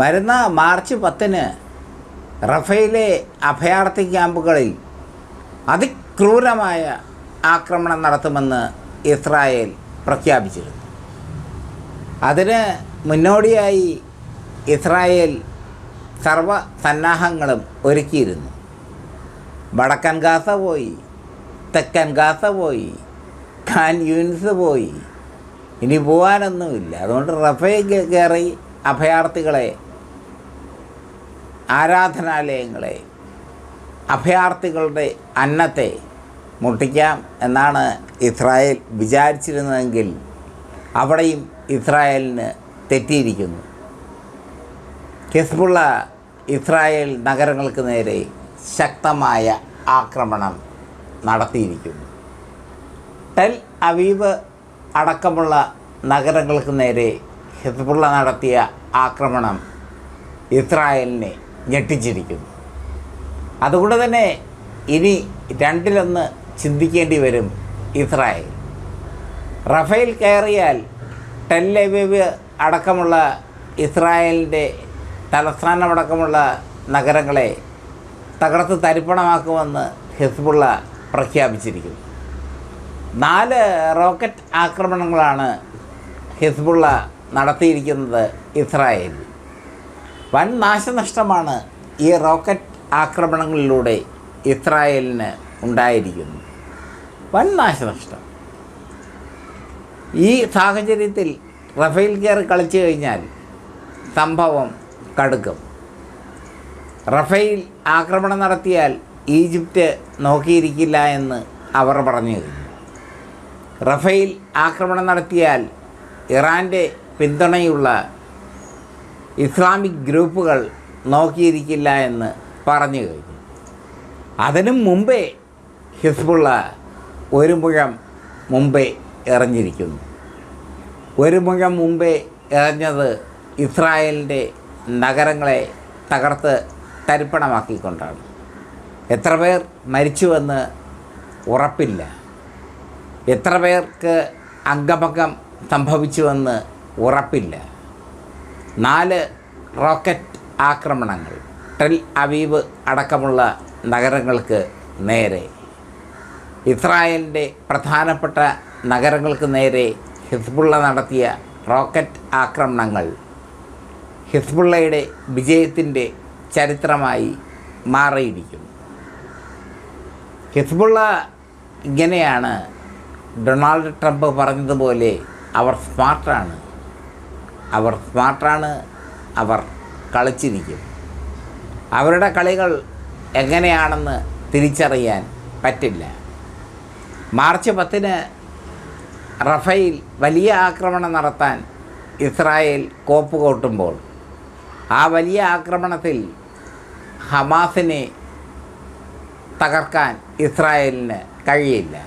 വരുന്ന മാർച്ച് പത്തിന് റഫേലെ അഭയാർത്ഥി ക്യാമ്പുകളിൽ അതിക്രൂരമായ ആക്രമണം നടത്തുമെന്ന് ഇസ്രായേൽ പ്രഖ്യാപിച്ചിരുന്നു. അതിന് മുന്നോടിയായി ഇസ്രായേൽ സർവ സന്നാഹങ്ങളും ഒരുക്കിയിരുന്നു. വടക്കൻ ഗാസ പോയി തെക്കൻ ഗാസ പോയി ഖാൻ യൂനിസ് പോയി. ഇനി പോകാനൊന്നുമില്ല അതുകൊണ്ട് റഫേ കയറി അഭയാർത്ഥികളെ ആരാധനാലയങ്ങളെ അഭയാർത്ഥികളുടെ അന്നത്തെ മുട്ടിക്കാം എന്നാണ് ഇസ്രായേൽ വിചാരിച്ചിരുന്നതെങ്കിൽ അവിടെയും ഇസ്രായേലിന് തെറ്റിയിരിക്കുന്നു. ഹിസ്ബുള്ള ഇസ്രായേൽ നഗരങ്ങൾക്ക് നേരെ ശക്തമായ ആക്രമണം നടത്തിയിരിക്കുന്നു. ടെൽ അവീവ് അടക്കമുള്ള നഗരങ്ങൾക്ക് നേരെ ഹിസ്ബുള്ള നടത്തിയ ആക്രമണം ഇസ്രായേലിനെ ഞെട്ടിച്ചിരിക്കുന്നു. അതുകൊണ്ട് തന്നെ ഇനി രണ്ടിലൊന്ന് ചിന്തിക്കേണ്ടി വരും ഇസ്രായേൽ. റഫേൽ കയറിയാൽ ടെല്ലവീവ് അടക്കമുള്ള ഇസ്രായേലിന്റെ തലസ്ഥാനമടക്കമുള്ള നഗരങ്ങളെ തകർത്ത് തരിപ്പണമാക്കുമെന്ന് ഹിസ്ബുള്ള പ്രഖ്യാപിച്ചിരിക്കുന്നു. നാല് റോക്കറ്റ് ആക്രമണങ്ങളാണ് ഹിസ്ബുള്ള നടത്തിയിരിക്കുന്നത് ഇസ്രായേലിൽ. വൻ നാശനഷ്ടമാണ് ഈ റോക്കറ്റ് ആക്രമണങ്ങളിലൂടെ ഇസ്രായേലിന് ഉണ്ടായിരിക്കുന്നു വൻ നാശനഷ്ടം. ഈ സാഹചര്യത്തിൽ റഫേൽ കെയർ കളിച്ചു കഴിഞ്ഞാൽ സംഭവം കടുക്കും. റഫേൽ ആക്രമണം നടത്തിയാൽ ഈജിപ്റ്റ് നോക്കിയിരിക്കില്ല എന്ന് അവർ പറഞ്ഞു റഫേൽ ആക്രമണം നടത്തിയാൽ ഇറാന്റെ പിന്തുണയുള്ള ഇസ്ലാമിക് ഗ്രൂപ്പുകൾ നോക്കിയിരിക്കില്ല എന്ന് പറഞ്ഞു കഴിഞ്ഞു. അതിനും മുമ്പേ ഹിസ്ബുള്ള ഒരു മുഴം മുമ്പേ എറിഞ്ഞിരിക്കുന്നു. ഒരു മുഴം മുമ്പേ എറിഞ്ഞത് ഇസ്രായേലിന്റെ നഗരങ്ങളെ തകർത്ത് തരിപ്പണമാക്കിക്കൊണ്ടാണ്. എത്ര പേർ മരിച്ചുവെന്ന് ഉറപ്പില്ല. എത്ര പേർക്ക് അംഗഭംഗം സംഭവിച്ചുവെന്ന് ഉറപ്പില്ല. നാല് റോക്കറ്റ് ആക്രമണങ്ങൾ. ടെൽ അവീവ് അടക്കമുള്ള നഗരങ്ങൾക്ക് നേരെ. ഇസ്രായേലിന്റെ പ്രധാനപ്പെട്ട നഗരങ്ങൾക്ക് നേരെ ഹിസ്ബുള്ള നടത്തിയ റോക്കറ്റ് ആക്രമണങ്ങൾ ഹിസ്ബുള്ളയുടെ വിജയത്തിന്റെ ചരിത്രമായി മാറിയിരിക്കുന്നു. ഹിസ്ബുള്ള ഇങ്ങനെയാണ് ഡൊണാൾഡ് ട്രംപ് പറഞ്ഞതുപോലെ അവർ സ്മാർട്ടാണ്. അവർ സ്മാർട്ടാണ് അവർ കളിച്ചിരിക്കും. അവരുടെ കളികൾ എങ്ങനെയാണെന്ന് തിരിച്ചറിയാൻ പറ്റില്ല. മാർച്ച് പത്തിന് റഫയിൽ വലിയ ആക്രമണം നടത്താൻ ഇസ്രായേൽ കോപ്പ് കൂട്ടുമ്പോൾ ആ വലിയ ആക്രമണത്തിൽ ഹമാസിനെ തകർക്കാൻ ഇസ്രായേലിന് കഴിയില്ല.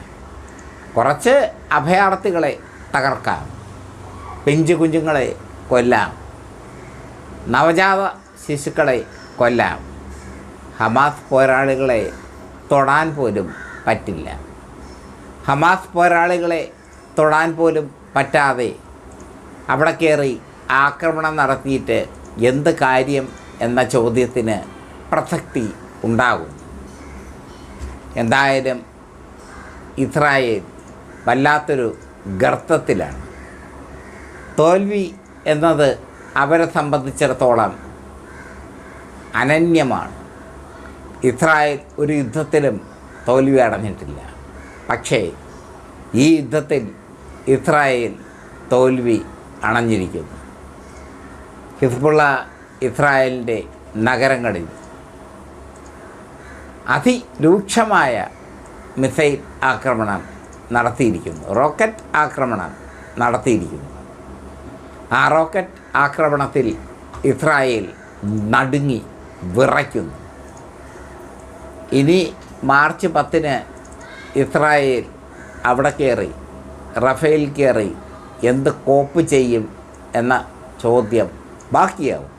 കുറച്ച് അഭയാർത്ഥികളെ തകർക്കാം. പിഞ്ചു കുഞ്ഞുങ്ങളെ കൊല്ലാം. നവജാത ശിശുക്കളെ കൊല്ലാം. ഹമാസ് പോരാളികളെ തൊടാൻ പോലും പറ്റില്ല. ഹമാസ് പോരാളികളെ തൊടാൻ പോലും പറ്റാതെ അവിടെ കയറി ആക്രമണം നടത്തിയിട്ട് എന്ത് കാര്യം എന്ന ചോദ്യത്തിന് പ്രസക്തി ഉണ്ടാകും. എന്തായാലും ഇസ്രായേൽ വല്ലാത്തൊരു ഗർത്തത്തിലാണ്. തോൽവി എന്നത് അവരെ സംബന്ധിച്ചിടത്തോളം അനന്യമാണ്. ഇസ്രായേൽ ഒരു യുദ്ധത്തിലും തോൽവി അടഞ്ഞിട്ടില്ല. പക്ഷേ ഈ യുദ്ധത്തിൽ ഇസ്രായേൽ തോൽവി അണഞ്ഞിരിക്കുന്നു. ഹിസ്ബുള്ള ഇസ്രായേലിന്റെ നഗരങ്ങളിൽ അതിരൂക്ഷമായ മിസൈൽ ആക്രമണം നടത്തിയിരിക്കുന്നു. റോക്കറ്റ് ആക്രമണം നടത്തിയിരിക്കുന്നു. ആ റോക്കറ്റ് ആക്രമണത്തിൽ ഇസ്രായേൽ നടുങ്ങി വിറയ്ക്കുന്നു. ഇനി മാർച്ച് പത്തിന് ഇസ്രായേൽ അവിടെ കയറി റഫേൽ കയറി എന്ത് കോപ്പ് ചെയ്യും എന്ന ചോദ്യം ബാക്കിയാവും.